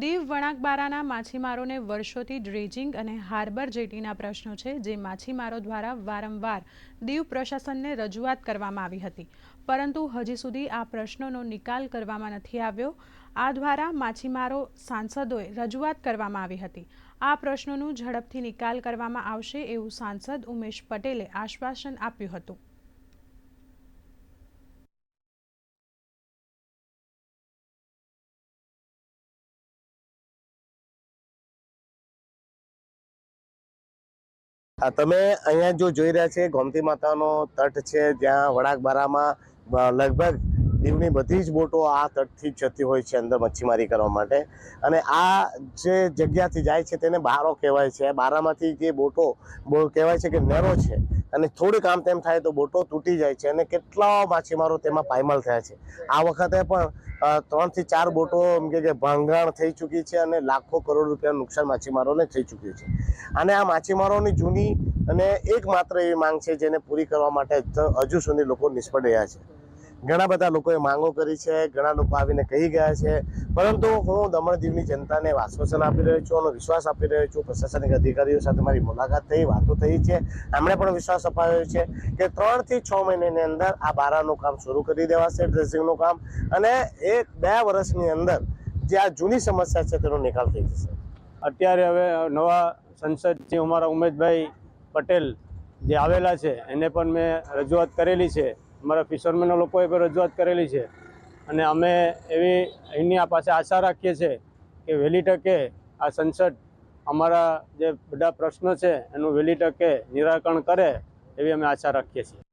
દીવ વણાકબારાના માછીમારોને વર્ષોથી ડ્રેજિંગ અને હાર્બર જેટીના પ્રશ્નો છે, જે માછીમારો દ્વારા વારંવાર દીવ પ્રશાસનને રજૂઆત કરવામાં આવી હતી. પરંતુ હજી સુધી આ પ્રશ્નોનો નિકાલ કરવામાં નથી આવ્યો. આ દ્વારા માછીમારો સાંસદોએ રજૂઆત કરવામાં આવી હતી. આ પ્રશ્નોનું ઝડપથી નિકાલ કરવામાં આવશે એવું સાંસદ ઉમેશ પટેલે આશ્વાસન આપ્યું હતું. આ તમે અહીંયા જો જોઈ રહ્યા છે ગોમતી માતાનો તટ છે જ્યાં વડાકબારામાં લગભગ દીવની બધી જ બોટો આ તટથી જ જતી હોય છે અંદર મચ્છીમારી કરવા માટે. અને આ જે જગ્યાથી જાય છે તેને બારો કહેવાય છે. બારામાંથી જે બોટો કહેવાય છે કે નેરો છે અને થોડીક આમ તેમ થાય તો બોટો તૂટી જાય છે અને કેટલા માછીમારો તેમાં પાયમાલ થયા છે. આ વખતે પણ ત્રણથી ચાર બોટો એમ કે ભાંગણ થઈ ચૂકી છે અને લાખો કરોડ રૂપિયાનું નુકસાન માછીમારોને થઈ ચૂક્યું છે. અને આ માછીમારોની જૂની અને એકમાત્ર એવી માંગ છે જેને પૂરી કરવા માટે હજુ સુધી લોકો નિષ્ફળ રહ્યા છે. ઘણા બધા લોકોએ માંગો કરી છે, ઘણા લોકો આવીને કહી ગયા છે. પરંતુ હું દમણ દીવની જનતાને આશ્વાસન આપી રહ્યો છું અને વિશ્વાસ આપી રહ્યો છું. પ્રશાસનિક અધિકારીઓ સાથે મારી મુલાકાત થઈ, વાતો થઈ છે. એમણે પણ વિશ્વાસ અપાવ્યો છે કે ત્રણથી છ મહિનાની અંદર આ બારાનું કામ શરૂ કરી દેવાશે, ડ્રેસિંગનું કામ. અને એક બે વર્ષની અંદર જે આ જૂની સમસ્યા છે તેનો નિકાલ થઈ જશે. અત્યારે હવે નવા સંસદ જે અમારા ઉમેશભાઈ પટેલ જે આવેલા છે, એને પણ મેં રજૂઆત કરેલી છે. અમારા ફિશરમેનો લોકોએ પણ રજૂઆત કરેલી છે. અને અમે એવી એની આ પાસે આશા રાખીએ છીએ કે વહેલી તકે આ સંસદ અમારા જે બધા પ્રશ્નો છે એનું વહેલી તકે નિરાકરણ કરે એવી અમે આશા રાખીએ છીએ.